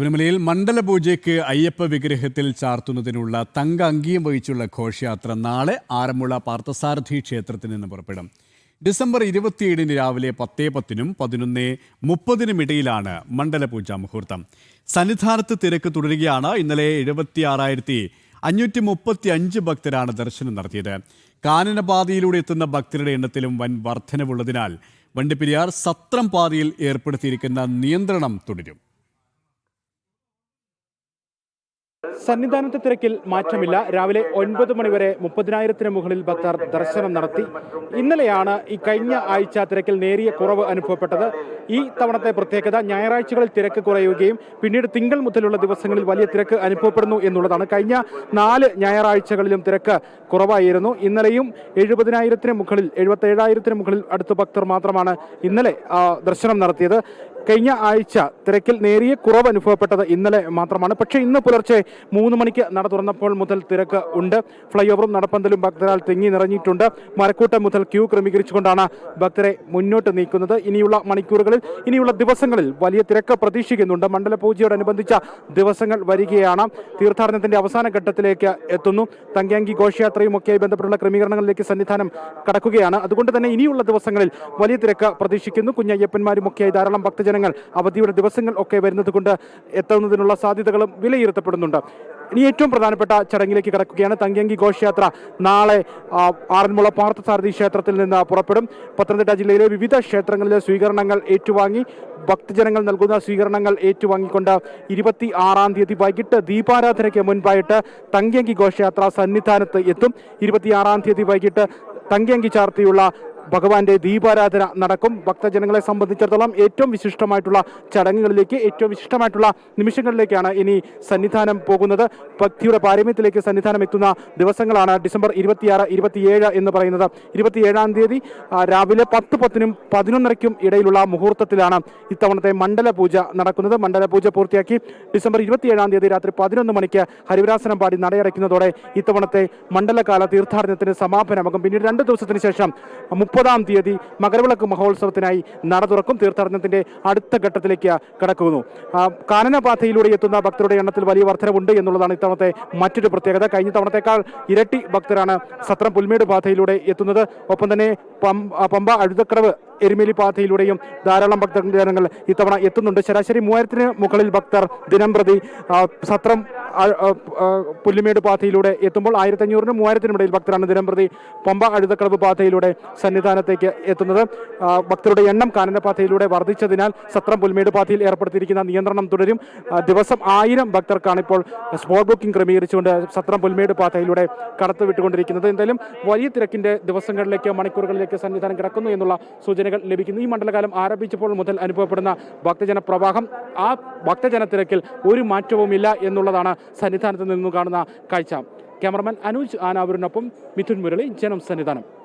ശബരിമലയിൽ മണ്ഡലപൂജയ്ക്ക് അയ്യപ്പ വിഗ്രഹത്തിൽ ചാർത്തുന്നതിനുള്ള തങ്ക അങ്കിയും വഹിച്ചുള്ള ഘോഷയാത്ര നാളെ ആറന്മുള പാർത്ഥസാരഥി ക്ഷേത്രത്തിൽ നിന്ന് പുറപ്പെടും. ഡിസംബർ ഇരുപത്തിയേഴിന് രാവിലെ പത്തേ പത്തിനും പതിനൊന്ന് മുപ്പതിനും ഇടയിലാണ് മണ്ഡലപൂജ മുഹൂർത്തം. സന്നിധാനത്ത് തിരക്ക് തുടരുകയാണ്. ഇന്നലെ എഴുപത്തി ആറായിരത്തി അഞ്ഞൂറ്റി മുപ്പത്തി അഞ്ച് ഭക്തരാണ് ദർശനം നടത്തിയത്. കാനനപാതയിലൂടെ എത്തുന്ന ഭക്തരുടെ എണ്ണത്തിലും വൻ വർധനവുള്ളതിനാൽ വണ്ടിപ്പെരിയാർ സത്രം പാതയിൽ ഏർപ്പെടുത്തിയിരിക്കുന്ന നിയന്ത്രണം തുടരും. സന്നിധാനത്തെ തിരക്കിൽ മാറ്റമില്ല. രാവിലെ ഒൻപത് മണിവരെ മുപ്പതിനായിരത്തിന് മുകളിൽ ഭക്തർ ദർശനം നടത്തി. ഇന്നലെയാണ് ഈ കഴിഞ്ഞ ആഴ്ച തിരക്കിൽ നേരിയ കുറവ് അനുഭവപ്പെട്ടത്. ഈ തവണത്തെ പ്രത്യേകത ഞായറാഴ്ചകളിൽ തിരക്ക് കുറയുകയും പിന്നീട് തിങ്കൾ മുതലുള്ള ദിവസങ്ങളിൽ വലിയ തിരക്ക് അനുഭവപ്പെടുന്നു എന്നുള്ളതാണ്. കഴിഞ്ഞ നാല് ഞായറാഴ്ചകളിലും തിരക്ക് കുറവായിരുന്നു. ഇന്നലെയും എഴുപതിനായിരത്തിന് മുകളിൽ എഴുപത്തി ഏഴായിരത്തിന് മുകളിൽ അടുത്ത ഭക്തർ മാത്രമാണ് ഇന്നലെ ദർശനം നടത്തിയത്. കഴിഞ്ഞ ആഴ്ച തിരക്കിൽ നേരിയ കുറവ് അനുഭവപ്പെട്ടത് ഇന്നലെ മാത്രമാണ്. പക്ഷേ ഇന്ന് പുലർച്ചെ മൂന്ന് മണിക്ക് നട തുറന്നപ്പോൾ മുതൽ തിരക്ക് ഉണ്ട്. ഫ്ലൈ ഓവറും നടപ്പന്തലും ഭക്തരാൽ തിങ്ങി നിറഞ്ഞിട്ടുണ്ട്. മരക്കൂട്ടം മുതൽ ക്യൂ ക്രമീകരിച്ചുകൊണ്ടാണ് ഭക്തരെ മുന്നോട്ട് നീക്കുന്നത്. ഇനിയുള്ള മണിക്കൂറുകളിൽ ഇനിയുള്ള ദിവസങ്ങളിൽ വലിയ തിരക്ക് പ്രതീക്ഷിക്കുന്നുണ്ട്. മണ്ഡലപൂജയോടനുബന്ധിച്ച ദിവസങ്ങൾ വരികയാണ്. തീർത്ഥാടനത്തിന്റെ അവസാന ഘട്ടത്തിലേക്ക് എത്തുന്നു. തങ്ക്യാങ്കി ഘോഷയാത്രയും ഒക്കെയായി ബന്ധപ്പെട്ടുള്ള ക്രമീകരണങ്ങളിലേക്ക് സന്നിധാനം കടക്കുകയാണ്. അതുകൊണ്ട് തന്നെ ഇനിയുള്ള ദിവസങ്ങളിൽ വലിയ തിരക്ക് പ്രതീക്ഷിക്കുന്നു. കുഞ്ഞയ്യപ്പന്മാരും ഒക്കെയായി ധാരാളം ഭക്തജനങ്ങൾ അവധിയുടെ ദിവസങ്ങൾ ഒക്കെ വരുന്നത് കൊണ്ട് എത്തുന്നതിനുള്ള സാധ്യതകളും വിലയിരുത്തപ്പെടുന്നുണ്ട്. ഇനി ഏറ്റവും പ്രധാനപ്പെട്ട ചടങ്ങിലേക്ക് കടക്കുകയാണ് തങ്കിയങ്കി ഘോഷയാത്ര. നാളെ ആറന്മുള പാർത്ഥസാരഥി ക്ഷേത്രത്തിൽ നിന്ന് പുറപ്പെടും. പത്തനംതിട്ട ജില്ലയിലെ വിവിധ ക്ഷേത്രങ്ങളിലെ സ്വീകരണങ്ങൾ ഏറ്റുവാങ്ങി ഭക്തജനങ്ങൾ നൽകുന്ന സ്വീകരണങ്ങൾ ഏറ്റുവാങ്ങിക്കൊണ്ട് ഇരുപത്തി ആറാം തീയതി വൈകിട്ട് ദീപാരാധനയ്ക്ക് മുൻപായിട്ട് തങ്കിയങ്കി ഘോഷയാത്ര സന്നിധാനത്ത് എത്തും. ഇരുപത്തിയാറാം തീയതി വൈകിട്ട് തങ്കിയങ്കി ചാർത്തിയുള്ള ഭഗവാന്റെ ദീപാരാധന നടക്കും. ഭക്തജനങ്ങളെ സംബന്ധിച്ചിടത്തോളം ഏറ്റവും വിശിഷ്ടമായിട്ടുള്ള ചടങ്ങുകളിലേക്ക് ഏറ്റവും വിശിഷ്ടമായിട്ടുള്ള നിമിഷങ്ങളിലേക്കാണ് ഇനി സന്നിധാനം പോകുന്നത്. ഭക്തിയുടെ പാരമ്യത്തിലേക്ക് സന്നിധാനം എത്തുന്ന ദിവസങ്ങളാണ് ഡിസംബർ ഇരുപത്തിയാറ് ഇരുപത്തിയേഴ് എന്ന് പറയുന്നത്. ഇരുപത്തിയേഴാം തീയതി രാവിലെ പത്ത് പത്തിനും പതിനൊന്നരയ്ക്കും ഇടയിലുള്ള മുഹൂർത്തത്തിലാണ് ഇത്തവണത്തെ മണ്ഡല പൂജ നടക്കുന്നത്. മണ്ഡല പൂജ പൂർത്തിയാക്കി ഡിസംബർ ഇരുപത്തിയേഴാം തീയതി രാത്രി പതിനൊന്ന് മണിക്ക് ഹരിവരാസനം പാടി നടയടയ്ക്കുന്നതോടെ ഇത്തവണത്തെ മണ്ഡലകാല തീർത്ഥാടനത്തിന് സമാപനമാകും. പിന്നീട് രണ്ട് ദിവസത്തിന് ശേഷം മുപ്പതാം തീയതി മകരവിളക്ക് മഹോത്സവത്തിനായി നട തുറക്കും. തീർത്ഥാടനത്തിന്റെ അടുത്ത ഘട്ടത്തിലേക്ക് കടക്കുന്നു. കാനനപാതയിലൂടെ എത്തുന്ന ഭക്തരുടെ എണ്ണത്തിൽ വലിയ വർധനവുണ്ട് എന്നുള്ളതാണ് ഇത്തവണത്തെ മറ്റൊരു പ്രത്യേകത. കഴിഞ്ഞ തവണത്തേക്കാൾ ഇരട്ടി ഭക്തരാണ് സത്രം പുൽമേട് പാതയിലൂടെ എത്തുന്നത്. ഒപ്പം തന്നെ പമ്പ അഴുതക്കടവ് എരുമേലി പാതയിലൂടെയും ധാരാളം ഭക്തജനങ്ങൾ ഇത്തവണ എത്തുന്നുണ്ട്. ശരാശരി മൂവായിരത്തിന് മുകളിൽ ഭക്തർ ദിനം പ്രതി സത്രം പുല്ലുമേട് പാതയിലൂടെ എത്തുമ്പോൾ ആയിരത്തി അഞ്ഞൂറിനും മൂവായിരത്തിനും ഇടയിൽ ഭക്തരാണ് ദിനം പ്രതി പമ്പ അഴുതക്കളവ് പാതയിലൂടെ സന്നിധാനത്തേക്ക് എത്തുന്നത്. ഭക്തരുടെ എണ്ണം കാനനപാതയിലൂടെ വർദ്ധിച്ചതിനാൽ സത്രം പുൽമേട് പാതയിൽ ഏർപ്പെടുത്തിയിരിക്കുന്ന നിയന്ത്രണം തുടരും. ദിവസം ആയിരം ഭക്തർക്കാണ് ഇപ്പോൾ സ്പോട്ട് ബുക്കിംഗ് ക്രമീകരിച്ചുകൊണ്ട് സത്രം പുൽമേട് പാതയിലൂടെ കടത്തിവിട്ടുകൊണ്ടിരിക്കുന്നത് എന്തായാലും വലിയ തിരക്കിന്റെ ദിവസങ്ങളിലേക്ക് മണിക്കൂറുകളിലേക്ക് സന്നിധാനം കിടക്കുന്നു എന്നുള്ള സൂചനകൾ ലഭിക്കുന്നു. ഈ മണ്ഡലകാലം ആരംഭിച്ചപ്പോൾ മുതൽ അനുഭവപ്പെടുന്ന ഭക്തജന പ്രവാഹം ആ ഭക്തജന തിരക്കിൽ ഒരു മാറ്റവുമില്ല എന്നുള്ളതാണ് സന്നിധാനത്ത് നിന്നും കാണുന്ന കാഴ്ച. ക്യാമറമാൻ അനൂജ് ആനാവൂരിനൊപ്പം മിഥുൻ മുരളി ജനം സന്നിധാനം.